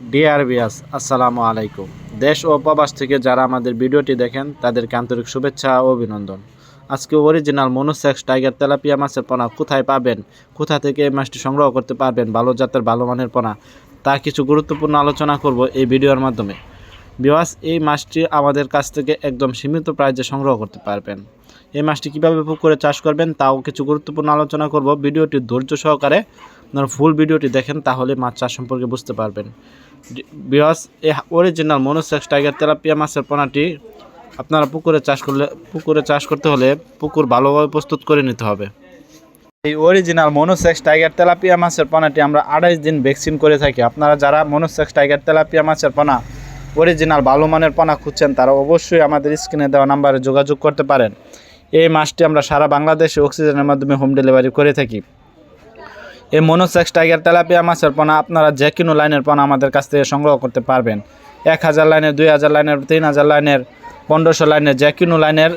ডিআরবিএস আসসালামু আলাইকুম। দেশ ও প্রবাস থেকে যারা আমাদের ভিডিওটি দেখেন, তাদেরকে আন্তরিক শুভেচ্ছা ও অভিনন্দন। আজকে অরিজিনাল মনোসেক্স টাইগার তেলাপিয়া মাছের পোনা কোথায় পাবেন, কোথা থেকে এই মাছটি সংগ্রহ করতে পারবেন, ভালো জাতের, ভালো মানের পোনা, তা কিছু গুরুত্বপূর্ণ আলোচনা করব এই ভিডিওর মাধ্যমে। বিওয়াস এই মাছটি আমাদের কাছ থেকে একদম সীমিত প্রাইজে সংগ্রহ করতে পারবেন। এই মাছটি কীভাবে পুকুরে চাষ করবেন, তাও কিছু গুরুত্বপূর্ণ আলোচনা করব। ভিডিওটি ধৈর্য সহকারে আপনারা ফুল ভিডিওটি দেখেন, তাহলে মাছ চাষ সম্পর্কে বুঝতে পারবেন। বিওয়াস এই অরিজিনাল মনোসেক্স টাইগার তেলাপিয়া মাছের পোনাটি আপনারা পুকুরে চাষ করলে, পুকুরে চাষ করতে হলে পুকুর ভালোভাবে প্রস্তুত করে নিতে হবে। এই অরিজিনাল মনোসেক্স টাইগার তেলাপিয়া মাছের পোনাটি আমরা আড়াইশ দিন ভ্যাকসিন করে থাকি। আপনারা যারা মনোসেক্স টাইগার তেলাপিয়া মাছের পোনা অরিজিনাল ভালো মানের পোনা খুঁজছেন, তারা অবশ্যই আমাদের স্ক্রিনে দেওয়া নাম্বারে যোগাযোগ করতে পারেন। এই মাছটি আমরা সারা বাংলাদেশে অক্সিজেনের মাধ্যমে হোম ডেলিভারি করে থাকি। এই মনোসেক্স টাইগার তেলাপিয়া মাছের পোনা আপনারা যে কোনো লাইনের পোনা আমাদের কাছ থেকে সংগ্রহ করতে পারবেন। এক হাজার লাইনের, দুই হাজার লাইনের, তিন হাজার লাইনের, পনেরোশো লাইনের, যে কোনো লাইনের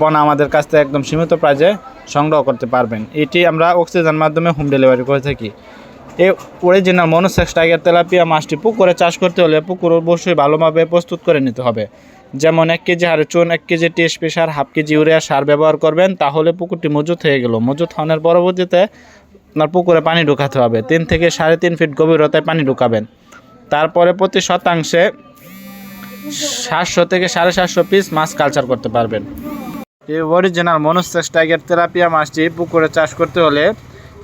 পোনা আমাদের কাছ থেকে একদম সীমিত প্রাইজে সংগ্রহ করতে পারবেন। এটি আমরা অক্সিজেন মাধ্যমে হোম ডেলিভারি করে থাকি। এই অরিজিনাল মনোসেক্স টাইগার তেলাপিয়া মাছটি পুকুরে চাষ করতে হলে পুকুর অবশ্যই ভালোভাবে প্রস্তুত করে নিতে হবে। যেমন এক কেজি হারে চুন, এক কেজি টিএসপি পেশার হাফ কেজি ইউরিয়া সার ব্যবহার করবেন, তাহলে পুকুরটি মজুত হয়ে গেল। মজুত হওয়ার পরবর্তীতে আপনার পুকুরে পানি ঢুকাতে হবে। তিন থেকে সাড়ে তিন ফিট গভীরতায় পানি ঢুকাবেন। তারপরে প্রতি শতাংশে সাতশো থেকে সাড়ে সাতশো পিস মাছ কালচার করতে পারবেন। এই অরিজিনাল মনোসেক্স টাইগার তেলাপিয়া মাছটি পুকুরে চাষ করতে হলে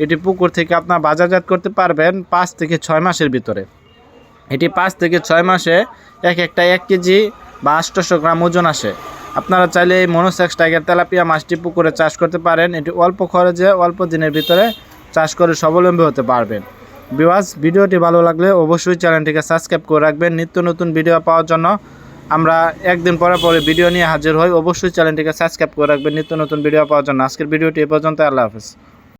এটি পুকুর থেকে আপনার বাজারজাত করতে পারবেন পাঁচ থেকে ছয় মাসের ভিতরে। এটি পাঁচ থেকে ছয় মাসে এক একটা এক কেজি বা আটশোশো গ্রাম ওজন আসে। আপনারা চাইলে এই মনোসেক্স টাইগার তেলাপিয়া মাছটি পুকুরে চাষ করতে পারেন। এটি অল্প খরচে অল্প দিনের ভিতরে চাষ করে স্বাবলম্বী হতে পারবেন। বিবাস ভিডিওটি ভালো লাগলে অবশ্যই চ্যানেলটিকে সাবস্ক্রাইব করে রাখবেন। নিত্য নতুন ভিডিও পাওয়ার জন্য আমরা একদিন পরে পরে ভিডিও নিয়ে হাজির হই। অবশ্যই চ্যানেলটিকে সাবস্ক্রাইব করে রাখবেন। নিত্য নতুন ভিডিও পাওয়ার জন্য। আজকের ভিডিওটি এ পর্যন্ত। আল্লাহ হাফিজ।